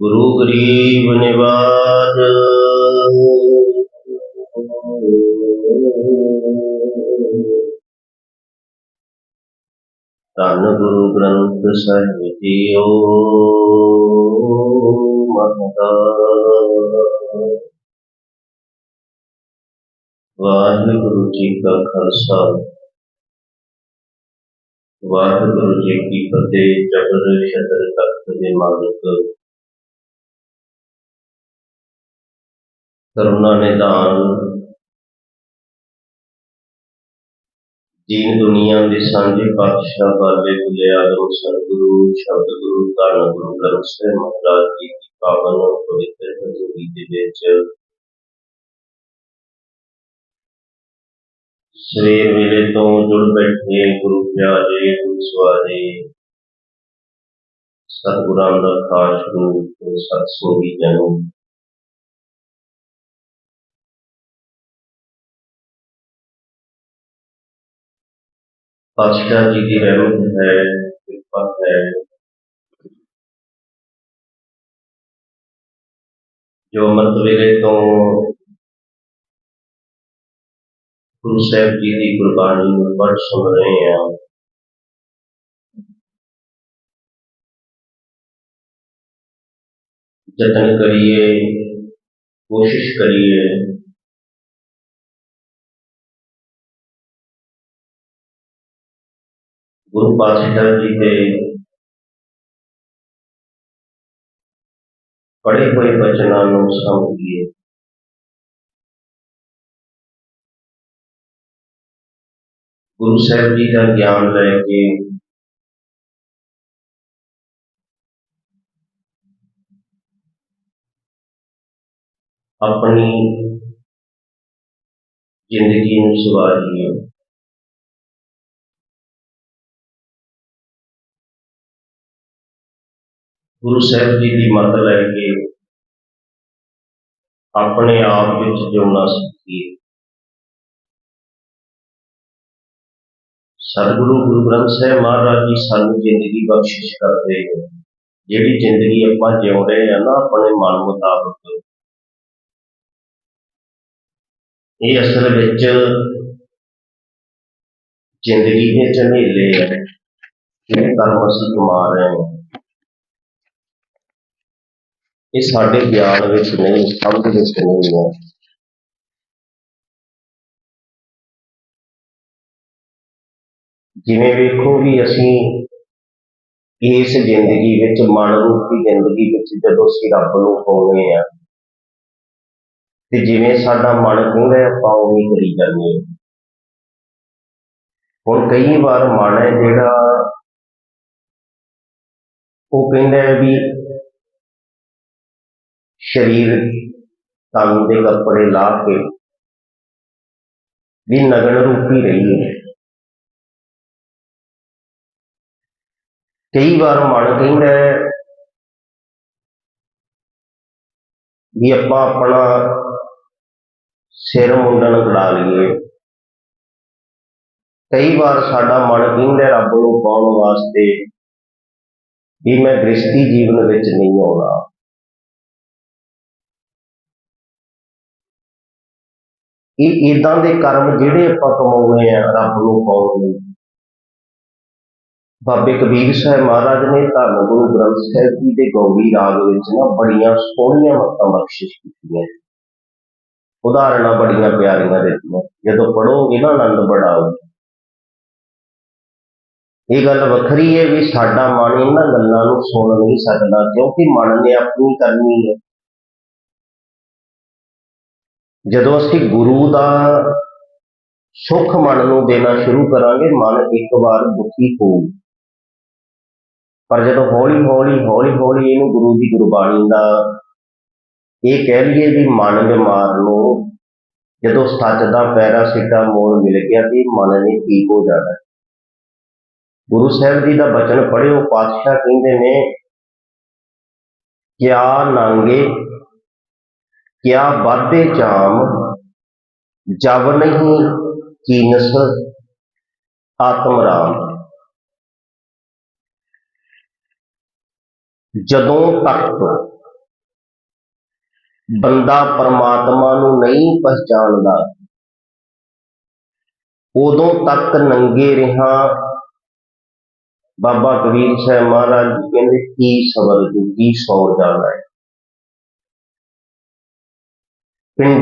ਗੁਰੂ ਗਰੀਬ ਨਿਵਾਜ ਧੰਨ ਗੁਰੂ ਗ੍ਰੰਥ ਸਾਹਿਬ ਜੀਓ ਮਹਤਾ ਵਾਹਿਗੁਰੂ ਜੀ ਕਾ ਖਾਲਸਾ। ਵਾਹਿਗੁਰੂ ਜੀ ਕੀ ਫਤਿਹ ਜਬਰ ਸ਼ਦਰ ਤਖਤ ਦੇ ਮਾਲਕ। ਕਰੁਣਾ ਨਿਦਾਨ। ਦੀਨ ਦੁਨੀਆ ਦੇ ਸਾਂਝੇ ਪਾਤਸ਼ਾਹ ਬਾਲੇ ਬੁਲਿਆ ਆਦਮ ਸਤਿਗੁਰੂ ਸ਼ਬਦ ਗੁਰੂ ਧੰਨ ਗੁਰੂ ਗ੍ਰੰਥ ਸਾਹਿਬ ਮਹਾਰਾਜ ਜੀ ਦੀ ਪਾਵਨ ਪਵਿੱਤਰ ਹਜ਼ੂਰੀ ਦੇ ਵਿੱਚ ਸਵੇਰ ਵੇਲੇ ਤੋਂ ਜੁੜ ਬੈਠੇ ਗੁਰੂ ਪਿਆਰੇ, ਗੁਰੂ ਸਵਾਰੇ, ਸਤਿਗੁਰਾਂ ਦਾ ਖਾਸ ਰੂਪ ਸਤ ਸੰਗੀ ਜਨੋ ਪਾਤਸ਼ਾਹ ਜੀ ਦੀ ਰਹਿਮਤ ਹੈ ਕਿਰਪਾ ਹੈ ਜੋ ਅੰਮ੍ਰਿਤ ਵੇਲੇ ਤੋਂ ਗੁਰੂ ਸਾਹਿਬ ਜੀ ਦੀ ਗੁਰਬਾਣੀ ਨੂੰ ਪੜ੍ਹ ਸੁਣ ਰਹੇ ਹਾਂ ਯਤਨ ਕਰੀਏ ਕੋਸ਼ਿਸ਼ ਕਰੀਏ ਗੁਰੂ ਪਾਤਸ਼ਾਹ ਜੀ ਦੇ ਪੜ੍ਹੇ ਹੋਏ ਬਚਨਾਂ ਨੂੰ ਸਮਝੀਏ ਗੁਰੂ ਸਾਹਿਬ ਜੀ ਦਾ ਗਿਆਨ ਲੈ ਕੇ ਆਪਣੀ ਗੁਰੂ ਸਾਹਿਬ ਜੀ ਦੀ ਮੱਤ ਲੈ ਕੇ ਆਪਣੇ ਆਪ ਵਿੱਚ ਜਿਉਣਾ ਸਿੱਖੀਏ। ਸਤਿਗੁਰੂ ਗੁਰੂ ਗ੍ਰੰਥ ਸਾਹਿਬ ਮਹਾਰਾਜ ਜੀ ਸਾਨੂੰ ਜ਼ਿੰਦਗੀ ਬਖਸ਼ਿਸ਼ ਕਰਦੇ ਹਨ ਜਿਹੜੀ ਜ਼ਿੰਦਗੀ ਆਪਾਂ ਜਿਉ ਰਹੇ ਹਾਂ ਨਾ, ਆਪਣੇ ਮਨ ਮੁਤਾਬਕ। ਇਹ ਅਸਲ ਵਿੱਚ ਜ਼ਿੰਦਗੀ ਦੇ ਝਮੇਲੇ ਹੈ ਜਿਹੜੇ ਕਰਮ ਅਸੀਂ ਕਮਾ ਰਹੇ ਹਾਂ। ਇਹ ਸਾਡੇ ਗਿਆਨ ਵਿੱਚ ਨਹੀਂ ਸਮਝ ਵਿੱਚ ਨਹੀਂ ਹੈ। ਜਿਵੇਂ ਵੇਖੋ ਵੀ ਅਸੀਂ ਇਸ ਜ਼ਿੰਦਗੀ ਵਿੱਚ, ਮਨ ਰੂਪੀ ਜ਼ਿੰਦਗੀ ਵਿੱਚ ਜਦੋਂ ਅਸੀਂ ਰੱਬ ਨੂੰ ਪਾਉਂਦੇ ਆ ਤੇ ਜਿਵੇਂ ਸਾਡਾ ਮਨ ਕਹਿੰਦਾ ਆਪਾਂ ਉਵੇਂ ਹੀ ਕਰੀ ਜਾਂਦੇ ਹਾਂ। ਹੁਣ ਕਈ ਵਾਰ ਮਨ ਹੈ ਜਿਹੜਾ ਉਹ ਕਹਿੰਦਾ ਹੈ ਵੀ ਸਰੀਰ ਤਨ ਦੇ ਕੱਪੜੇ ਲਾ ਕੇ ਵੀ ਨਗਨ ਰੂਪੀ ਰਹੀਏ ਕਈ ਵਾਰ ਮਨ ਕਹਿੰਦਾ ਵੀ ਆਪਾਂ ਆਪਣਾ ਸਿਰ ਮੁੰਡਨ ਕਢਾ ਲਈਏ ਕਈ ਵਾਰ ਸਾਡਾ ਮਨ ਕਹਿੰਦਾ ਰੱਬ ਨੂੰ ਪਾਉਣ ਵਾਸਤੇ ਵੀ ਮੈਂ ਗ੍ਰਸਤੀ ਜੀਵਨ ਵਿੱਚ ਨਹੀਂ ਆਉਣਾ ਇਹ ਇਦਾਂ ਦੇ ਕਰਮ ਜਿਹੜੇ ਆਪਾਂ ਕਮਾਉਂਦੇ ਆ ਰੱਬ ਨੂੰ ਪਾਉਣ ਲਈ। ਬਾਬੇ ਕਬੀਰ ਸਾਹਿਬ ਮਹਾਰਾਜ ਨੇ ਧੰਨ ਗੁਰੂ ਗ੍ਰੰਥ ਸਾਹਿਬ ਜੀ ਦੇ ਗੌੜੀ ਰਾਗ ਵਿੱਚ ਨਾ ਬੜੀਆਂ ਸੋਹਣੀਆਂ ਮੱਤਾਂ ਬਖਸ਼ਿਸ਼ ਕੀਤੀਆਂ। ਉਦਾਹਰਨਾਂ ਬੜੀਆਂ ਪਿਆਰੀਆਂ ਦਿੱਤੀਆਂ। ਜਦੋਂ ਪੜੋਗੇ ਨਾ ਆਨੰਦ ਬੜਾ ਆਊਗਾ। ਇਹ ਗੱਲ ਵੱਖਰੀ ਹੈ ਵੀ ਸਾਡਾ ਮਨ ਇਹਨਾਂ ਗੱਲਾਂ ਨੂੰ ਸੁਣ ਨਹੀਂ ਸਕਦਾ, ਕਿਉਂਕਿ ਮਨ ਨੇ ਆਪਣੀ ਕਰਨੀ ਹੈ। ਜਦੋਂ ਅਸੀਂ ਗੁਰੂ ਦਾ ਸੁੱਖ ਮਨ ਨੂੰ ਦੇਣਾ ਸ਼ੁਰੂ ਕਰਾਂਗੇ, ਮਨ ਇੱਕ ਵਾਰ ਦੁਖੀ ਹੋਊ। ਪਰ ਜਦੋਂ ਹੌਲੀ ਹੌਲੀ ਹੌਲੀ ਹੌਲੀ ਇਹਨੂੰ ਗੁਰੂ ਦੀ ਗੁਰਬਾਣੀ ਦਾ ਇਹ ਕਹਿ ਲਈਏ ਵੀ ਮਨ ਬਿਮਾਰ ਨੂੰ ਜਦੋਂ ਸੱਚ ਦਾ ਪੈਰਾਸੀਟਾਮੋਲ ਮਿਲ ਗਿਆ ਤੇ ਮਨ ਨੇ ਠੀਕ ਹੋ ਜਾਣਾ। ਗੁਰੂ ਸਾਹਿਬ ਜੀ ਦਾ ਬਚਨ ਪੜ੍ਹਿਓ, ਪਾਤਸ਼ਾਹ ਕਹਿੰਦੇ ਨੇ, ਕਿਆ ਨਾਂਗੇ ਕਿਆ ਬਾਧੇ ਜਾਮ? ਜਬ ਨਹੀਂ ਕੀਨਸ ਆਤਮ ਰਾਮ। ਜਦੋਂ ਤੱਕ ਬੰਦਾ ਪਰਮਾਤਮਾ ਨੂੰ ਨਹੀਂ ਪਛਾਣਦਾ ਉਦੋਂ ਤੱਕ ਨੰਗੇ ਰਿਹਾ। ਬਾਬਾ ਕਬੀਰ ਸਾਹਿਬ ਮਹਾਰਾਜ ਜੀ ਕਹਿੰਦੇ, ਕੀ ਸਬਰ ਕੀ ਸੌ ਜਾਣਾ ਹੈ। பின்